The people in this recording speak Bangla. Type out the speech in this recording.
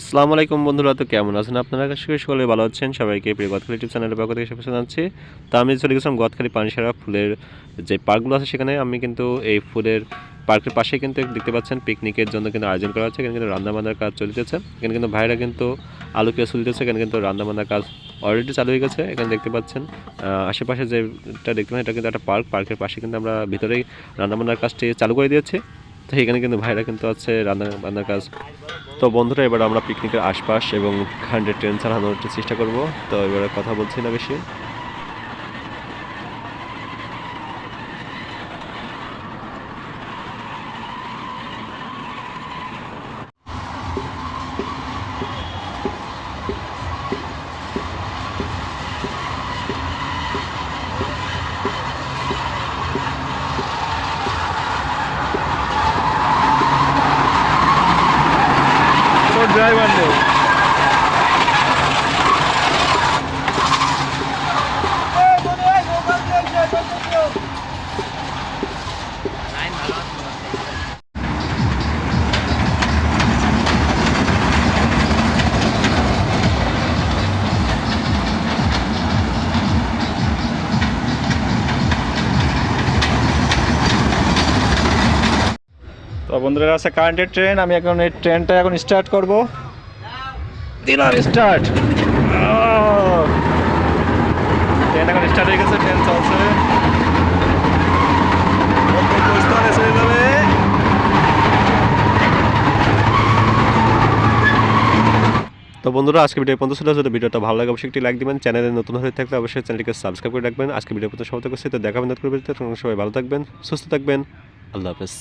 আসসালামু আলাইকুম বন্ধুরা, তো কেমন আছেন আপনারা? করি সকলে ভালো আছেন। সবাইকে প্রিয় গদখালি ইউটিউব চ্যানেলের পক্ষ থেকে শুভেচ্ছা জানাচ্ছি। তো আমি চলে গেছিলাম গদখালি পানিসারা ফুলের যে পার্কগুলো আছে সেখানে। আমি কিন্তু এই ফুলের পার্কের পাশে কিন্তু দেখতে পাচ্ছেন পিকনিকের জন্য কিন্তু আয়োজন করা হচ্ছে। এখানে কিন্তু রান্নাবান্নার কাজ চলতেছে। এখানে কিন্তু ভাইরা কিন্তু আলু পেঁয়াজ চলতেছে এখানে কিন্তু রান্নাবান্নার কাজ অলরেডি চালু হয়ে গেছে। এখানে দেখতে পাচ্ছেন আশেপাশে যেটা দেখতে পাচ্ছেন, এটা কিন্তু একটা পার্ক। পার্কের পাশে কিন্তু আমরা ভিতরেই রান্নাবান্নার কাজটি চালু করে দিয়েছি। তো এখানে কিন্তু ভাইরা কিন্তু আছে, রান্না বান্নার কাজ। তো বন্ধুরা, এবার আমরা পিকনিকের আশপাশ এবং হান্ড্রেড ট্রেন চালানোর চেষ্টা করব। তো এবার কথা বলছি না বেশি। ড্রাইভার নেই বন্ধুরা আছে কারেন্টের ট্রেন আমি এখন এই ট্রেনটা এখন স্টার্ট করব। দিলাম। স্টার্ট ট্রেন এখন স্টার্ট হয়ে গেছে ট্রেন চলছে। তো বন্ধুরা আজকে ভিডিও পর্যন্ত ছিল। যদি ভিডিওটা ভালো লাগে অবশ্যই একটি লাইক দিবেন। চ্যানেলে নতুন হয়ে থাকলে অবশ্যই চ্যানেলটিকে সাবস্ক্রাইব করে রাখবেন। আজকে ভিডিও পর্যন্ত সবাই করছি। তো দেখাবেন সবাই ভালো থাকবেন সুস্থ থাকবেন। আল্লাহ হাফেজ।